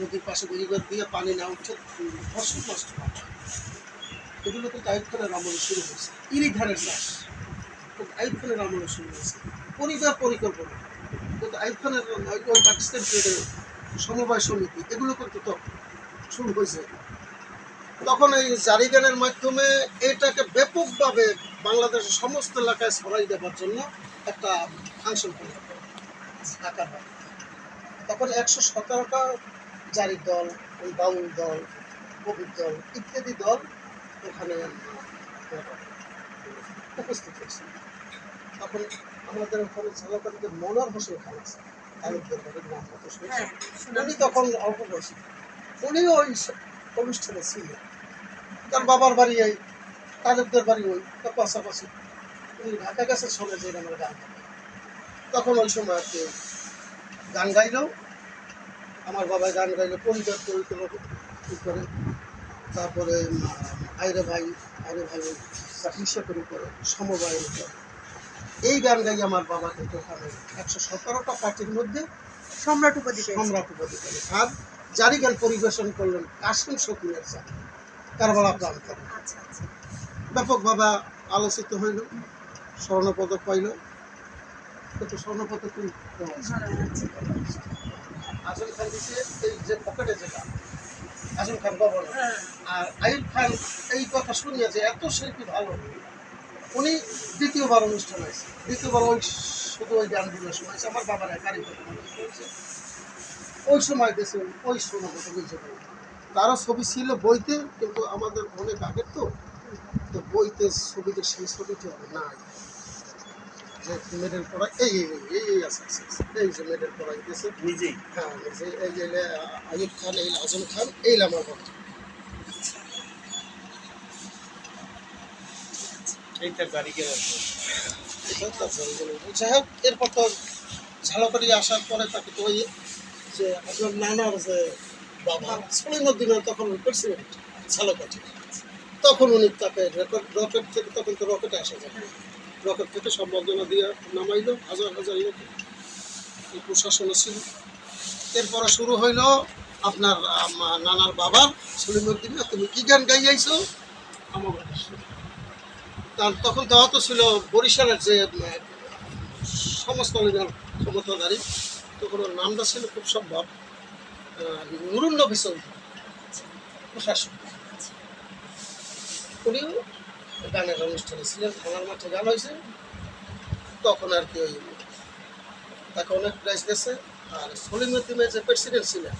নদীর পাশে গুলিগর দিয়ে পানি না উঠছে ফসল নষ্ট হচ্ছে। এগুলো আইব খানের আমলে শুরু হয়েছে। ইরি ধানের চাষ। আইব খানের আমলে শুরু হয়েছে। পরিবার পরিকল্পনা। কিন্তু আইব খানের ওই- পাকিস্তান সমবায় সমিতি, এগুলো কিন্তু তো শুরু হয়েছে। তখন এই জারিগানের মাধ্যমে এটাকে ব্যাপকভাবে বাংলাদেশের সমস্ত এলাকায় ছড়াই দেওয়ার জন্য একটা ফাংশন করে হয় তখন একশো সতেরোটা জারির দল ওই বাউল দল কবির দল ইত্যাদি দল ওখানে উপস্থিত হয়েছে। তখন আমাদের ওখানে ঝালকাঠিতে মনোয়ার হোসেন খান আছে। শুনেছেন উনি তখন অল্প বয়সী উনিও ওই অনুষ্ঠানে ছিলেন। তার বাবার বাড়ি এই তালুকদের বাড়ি ওই তার পাশাপাশি। উনি ঢাকা গেছে শোনে যে আমার গান। তখন ওই সময় আর কি গান গাইলেও আমার বাবা গান গাইলে পরিবার পরিচালনা করে। তারপরে আইরে ভাই আইরে ভাই হিসা করে করে সমবায় করে। এই গান গাই আমার বাবা কিন্তু ওখানে একশো সতেরোটা পার্টির মধ্যে সম্রাট উপাধি সম্রাট উপাধি পেলেন। আর জারি গান পরিবেশন করলেন কাশিম শকুনের সাথে কারবালা প্রান্তরে আচ্ছা আচ্ছা। ব্যাপকভাবে আলোচিত হইল স্বর্ণপদক পাইল। কিন্তু স্বর্ণপদক আজম খান দিচ্ছে এই যে পকেটে যেটা আজম খান গভর্নর হ্যাঁ। আর আইব খান এই কথা শুনিয়ে যে এত শিল্পী ভালো উনি দ্বিতীয়বার অনুষ্ঠান হয়েছে। দ্বিতীয়বার ওই শুধু ওই গান দিলে শোনাইছে আমার বাবার কথা ওই সময় দেশে ওই সময় কথা বুঝতে পারি তারও ছবি ছিল বইতে কিন্তু আমাদের অনেক আগের তো তো বইতে ছবিতে সেই ছবিটি হবে না যে মেডেল পড়া এই এই এই, এই এই আছে আছে, আছে। এই যে মেডেল পড়াই দিয়েছে। নিজেই? হ্যাঁ এই এই যে আইব খান এই আজম খান এই আমার ভক্ত এইটা গাড়িকে এটাও যাই হোক এরপর তো ঝালকাঠি আসার পরে তাকে তো ওই যে আপনার নানার যে বাবা সলিমুদ্দিনের তখন প্রেসিডেন্ট ঝালকাঠি। তখন উনি তাকে রেকর্ড রকেট থেকে তখন তো রকেটে আসা। যায় রকেট থেকে সম্বর্ধনা দিয়ে নামাইল হাজার হাজার লোক প্রশাসনে ছিল এরপরে শুরু হইল আপনার নানার বাবার সলিমুদ্দিন তুমি কি গান গাই আইছো আমার তার তখন দেওয়া তো ছিল বরিশালের যে সমস্ত ক্ষমতাধারী তখন ওর নামটা ছিল খুব সম্ভব আহ, নুরুন নবী চৌধুরী প্রশাসক। উনিও গানের অনুষ্ঠানে ছিলেন থানার মাঠে গান হয়েছে। তখন আর কি ওই তাকে অনেক প্রাইজ দিয়েছে। আর সলিমুদ্দিনের যে প্রেসিডেন্ট ছিলেন,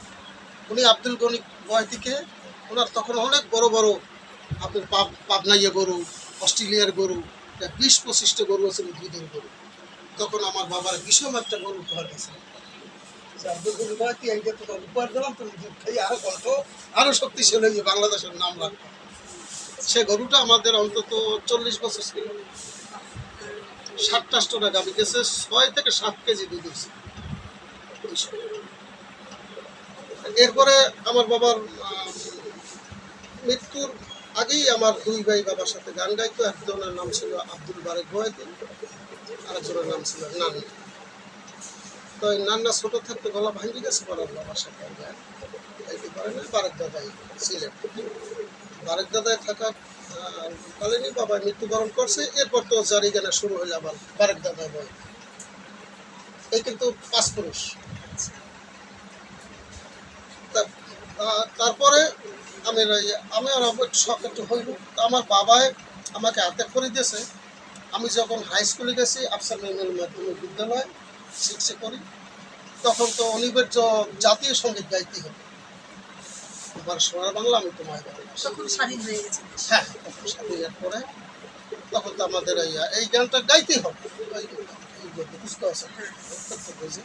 উনি আব্দুল গনি বয়তিকে ওনার তখন অনেক বড় বড় আপনার পাব পাবনাইয়া গরু, অস্ট্রেলিয়ার গরু বিশ পঁচিশটা গরু আছে দুধের গরু। তখন আমার বাবার বিষম একটা গরু উপহার দিয়েছে আব্দুল গনি বয়তি এই তোকে উপহার দিলাম তুমি দুধ খাই আরও কত আরও শক্তিশালী হয়ে বাংলাদেশের নাম রাখবে। সে গরুটা আমাদের অন্তত চল্লিশ বছর ছিল। ষাটটা টাকা গাবি গেছে, ছয় থেকে সাত কেজি দুধ হয়েছে এরপরে আমার বাবার মৃত্যুর আগেই আমার দুই ভাই বাবার সাথে গান গাইতো একজনের নাম ছিল আব্দুল বারেক বয়েতি আরেকজনের নাম ছিল নান্না। তো নান্না ছোট থাকতে গলা ভাঙি গেছে, পরে বাবার সাথে গান গাইতে পারে না, বারেক দাদাই ছিলেন। বারেক দাদায় থাকা কালেনি বাবা মৃত্যুবরণ করছে, এরপর তো জারি গানা শুরু আবার বারেক দাদায় বয় এই কিন্তু পাঁচ পুরুষ। তারপরে আমি আমি আর শখ একটু হইল তো আমার বাবাই আমাকে হাতে করে দিয়েছে। আমি যখন হাই স্কুলে গেছি, আফসার মেমোরিয়াল মাধ্যমিক বিদ্যালয় শিক্ষা করি তখন তো অনিবার্য জাতীয় সংগীত গাইতে হবে এবার সোনার বাংলা আমি তো মায়ের বাড়ি তখন স্বাধীন হয়ে গেছে। হ্যাঁ তখন পরে তখন তো আমাদের এই এই গানটা গাইতেই হবে। বুঝতে আছে বুঝি।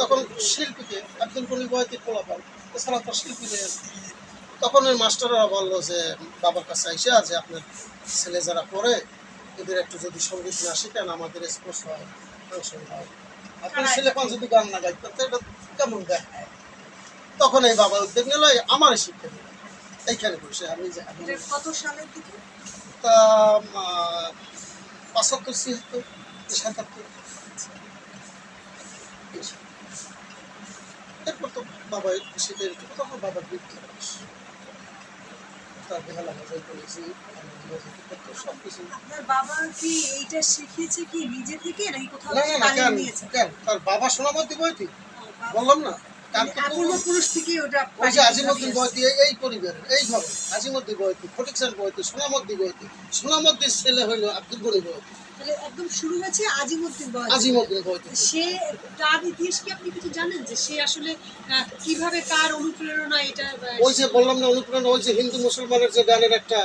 তখন শিল্পীকে একজন কোন বয়তে পোলাপান এছাড়া তো শিল্পী। তখন ওই মাস্টাররা বলল যে বাবার কাছে আইসা যে আপনার ছেলে যারা পড়ে এদের একটু যদি সংগীত না শেখান আমাদের স্পোর্টস হয় ফাংশন হয়। আপনার ছেলে পান যদি গান না গাইতে তো এটা কেমন দেখায়? তখন এই বাবা উদ্যোগ নিল এই আমারই শিক্ষা দিল এইখানে বসে আমি কত সালের দিকে? তা আহ, পঁচাত্তর ছিয়াত্তর সাতাত্তর। এরপর তো বাবা তখন বাবা বৃদ্ধ তার করেছি সব কিছু। আপনার বাবা কি এইটা কি নিজে থেকে নাকি কোথাও না না না কেন? তার বাবা সোনামত দিব কি বললাম না? পূর্বপুরুষ থেকে ওটা ওই যে পালিয়ে আজিমুদ্দিন বয়তি এই- এই পরিবারের আজিমুদ্দিন বয়তি ফটিকসার বয়তি সোনামদ্দি বয়তি। সোনামদ্দির ছেলে হইল আব্দুল গনি বয়তি। তাহলে একদম শুরু হয়েছে আজিমুদ্দিন বয়স আজিমুদ্দিন বয়তি। সে তার ইতিহাস কি আপনি কিছু জানেন যে সে আসলে কীভাবে কার অনুপ্রেরণা এটা ওই যে বললাম না অনুপ্রেরণা ওই যে হিন্দু মুসলমানের যে গানের একটা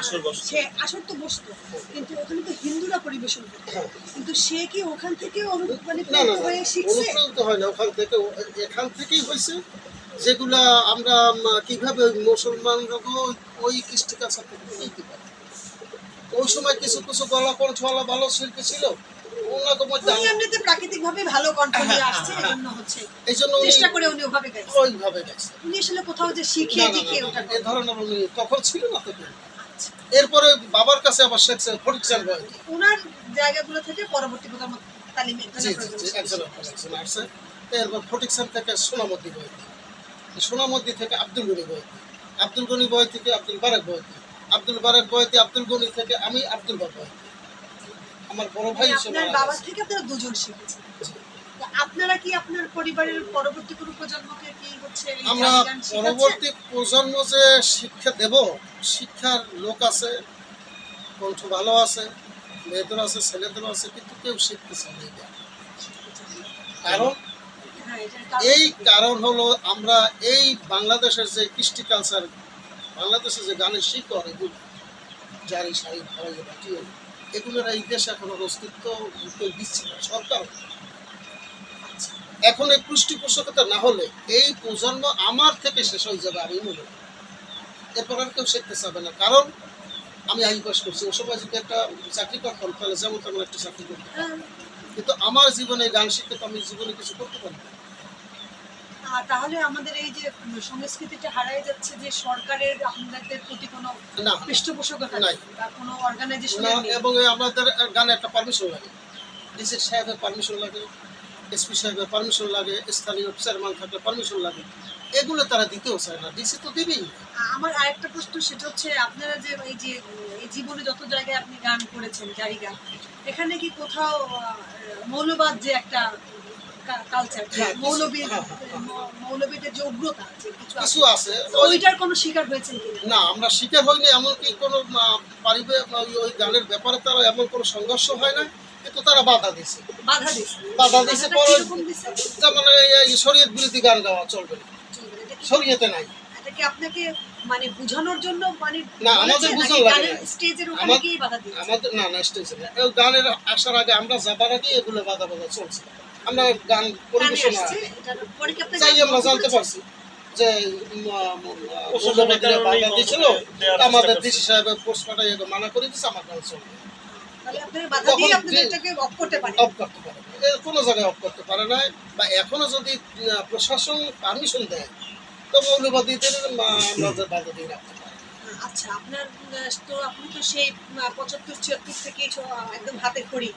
আসল বস্তু। সে আসর তো বসতো। কিন্তু ওখানে তো হিন্দুরা পরিবেশন করতো হ্যাঁ। কিন্তু সে কি ওখান থেকে মানে না হয়ে শিখছে? অনুপ্রাণিত হয় না। ওখান থেকে এখান থেকেই হয়েছে। যেগুলা আমরা কীভাবে মুসলমানরা ওই- কৃষ্টি থেকে পারি? ওই সময় কিছু কিছু গলা কণ্ঠওয়ালা ভালো শিল্পী ছিল। ওনাদের মধ্যে এমনিতে প্রাকৃতিক ভালো কণ্ঠ নিয়ে আসছে এই হচ্ছে এই চেষ্টা করে উনি ওভাবে গাইছে ওইভাবে গেছে উনি আসলে কোথাও যে শিখে ওটা এ ধরনের তখন ছিল না তো। এরপরে বাবার কাছে আবার শেখছে ফটিকচার বয়তি ওনার জায়গাগুলো থেকে পরবর্তী প্রজন্ম তালিম আসছে। এরপর ফটিকসান থেকে সোনামদ্দি বয়তি। সোনামদ্দি থেকে আব্দুল গনি বয়তি। আব্দুল গনি বয় থেকে আব্দুল বারেক বয়তি। আব্দুল বারেক বয়তি আব্দুল গনি থেকে আমি আব্দুল বাব আমার বড় ভাই মানে হিসেবে বাবার থেকে আপনারা দুজন শিখেছেন। আপনারা কি আপনার পরিবারের পরবর্তী কোনো প্রজন্মকে কি হচ্ছে এই আমরা পরবর্তী প্রজন্ম যে শিক্ষা দেব শিক্ষার লোক আছে কণ্ঠ ভালো আছে মেয়েদের আছে ছেলেদের আছে কিন্তু কেউ শিখতেছে না কারণ হ্যাঁ, এই কারণ হলো আমরা এই বাংলাদেশের যে কৃষ্টি কালচার বাংলাদেশের যে গানের শিকড় এগুলো জারি শাড়ি ভাড়াই এগুলোর এই দেশে এখন অস্তিত্ব দিচ্ছে না। সরকার এখন এই পৃষ্ঠপোষকতা না হলে এই প্রজন্ম আমার থেকে শেষ হয়ে যাবে আমি মনে করি। এরপর আর কেউ শিখতে চাবে না। কারণ আমি আই পাস করছি। ও সময় যদি একটা চাকরি করতাম তাহলে যেমন তেমন একটা চাকরি করতাম। কিন্তু আমার জীবনে গান শিখতে তো আমি জীবনে কিছু করতে পারি তাহলে আমাদের এই যে সংস্কৃতিটা হারাই যাচ্ছে যে সরকারের আপনাদের প্রতি কোনো না। পৃষ্ঠপোষকতা নাই। বা কোনো অর্গানাইজেশন এবং আমাদের গানে একটা পারমিশন লাগে। ডিসি সাহেবের পারমিশন লাগে। এসপি সাহেবের পারমিশন লাগে স্থানীয় চেয়ারম্যান থাকলে পারমিশন লাগে এগুলো তারা দিতেও চায় না ডিসি তো দিবেই। আমার আরেকটা প্রশ্ন সেটা হচ্ছে আপনারা যে এই যে এই জীবনে যত জায়গায় আপনি গান করেছেন জারি গান এখানে কি কোথাও মৌলবাদ যে একটা কালচার হ্যাঁ, মৌলবীর হ্যাঁ, হ্যাঁ, হ্যাঁ। ম- মৌলবীদের যে উগ্রতা আছে কিছু আছে কিছু আছে তো ওই- ওইটার কোনো শিকার হয়েছেন না আমরা শিকার হইনি এমনকি কোনো পারিবারিক ওই- ওই গানের ব্যাপারে তারা এমন কোনো সংঘর্ষ হয় না কিন্তু তারা বাধা দিছে। বাধা দিছে। বাধা দিছে বাধাটা পরে যেমন এই- এই শরীয়ত বিরোধী গান গাওয়া চলবে। না চলবে না। এটা কি- শরীয়তে নাই। আপনাকে মানে বোঝানোর জন্য মানে না, আমাদের বোঝানো লাগে। গানের স্টেজের ওখানে গিয়ে বাধা দিয়েছে? আমাদের না না স্টেজে না। গানের আসার আগে আমরা যাবার আগে এগুলো বাধা বাধা চলছে। আমরা গান পরিবেশন চাই আমরা জানতে পারছি যে বাধা দিয়েছিল। আমাদের। ডিসি সাহেবের পোস্ট পাঠাই মানা করে দিচ্ছে আমার গান চলবে। কোনো জায়গায় অফ করতে পারে না বা এখনও যদি প্রশাসন পারমিশন দেয় আমরা বাধা দিয়ে রাখতে পারি। আচ্ছা আপনার তো আপনি তো সেই পঁচাত্তর ছিয়াত্তর থেকে একদম হাতে খড়ি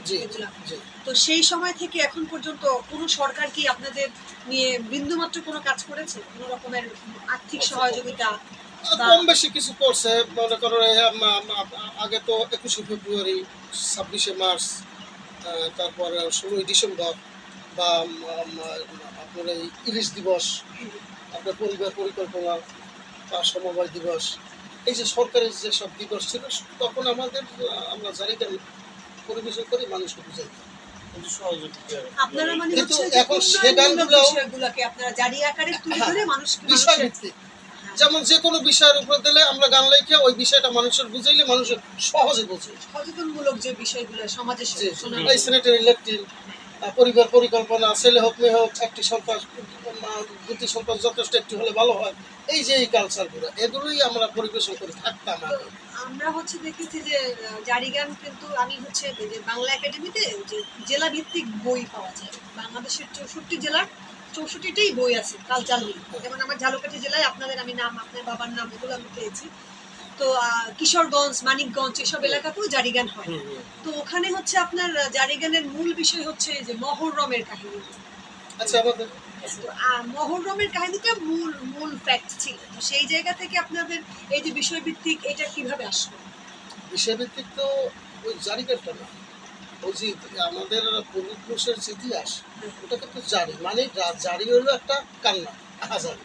তো সেই সময় থেকে এখন পর্যন্ত কোনো সরকার কি আপনাদের নিয়ে বিন্দুমাত্র কোনো কাজ করেছে? কোনো রকমের আর্থিক সহযোগিতা কম বেশি কিছু করছে মনে করো আগে তো একুশে ফেব্রুয়ারি ছাব্বিশে মার্চ তারপর ষোলোই ডিসেম্বর বা আপনার এই ইলিশ দিবস আপনার পরিবার পরিকল্পনা বা সমবায় দিবস এই যে সরকারের যে সব দিবস ছিল তখন আমাদের আমরা জানি কেন পরিবেশন করি মানুষকে বুঝাই সহযোগিতা আপনারা মানে এখন সে বিষয়গুলোকে আপনারা জারি আকারে তুলে হ্যাঁ, ধরে মানুষকে বিষয় মানুষের- ভিত্তিক যেমন যে কোনো বিষয়ের উপর দিলে আমরা গান লেখে ওই বিষয়টা মানুষের বুঝাইলে মানুষের সহজে বোঝে। সচেতনমূলক যে বিষয়গুলো সমাজে এই ল্যাট্রিন পরিবার পরিকল্পনা ছেলে হোক মেয়ে হোক একটি সন্তান দুটি সন্তান যথেষ্ট একটি হলে ভালো হয়। এই যে এই কালচারগুলো এগুলোই আমরা পরিবেশন করে থাকতাম আমরা হচ্ছে দেখেছি যে জারি গান কিন্তু আমি হচ্ছে যে বাংলা একাডেমিতে যে জেলা ভিত্তিক বই পাওয়া যায় বাংলাদেশের চৌষট্টি জেলার চৌষট্টিটাই বই আছে কালচার নিয়ে যেমন আমার ঝালকাঠি জেলায় আপনাদের আমি নাম আপনার বাবার নাম এগুলো আমি পেয়েছি। তো কিশোরগঞ্জ মানিকগঞ্জ এসব এলাকাতেও জারিগান হয়। তো ওখানে হচ্ছে আপনার জারিগানের মূল বিষয় হচ্ছে যে মহরমের কাহিনী। আচ্ছা, মহরমের কাহিনীটা মূল মূল ফ্যাক্ট ছিল। তো সেই জায়গা থেকে আপনাদের এই যে বিষয়ভিত্তিক এটা কীভাবে আসলো? বিষয়ভিত্তিক তো ওই জারিগানটা না। উচিত আমাদের পূর্বপুরুষের ইতিহাস ওটাকে তো জারি মানে জারি হলো একটা কান্না আহাজারি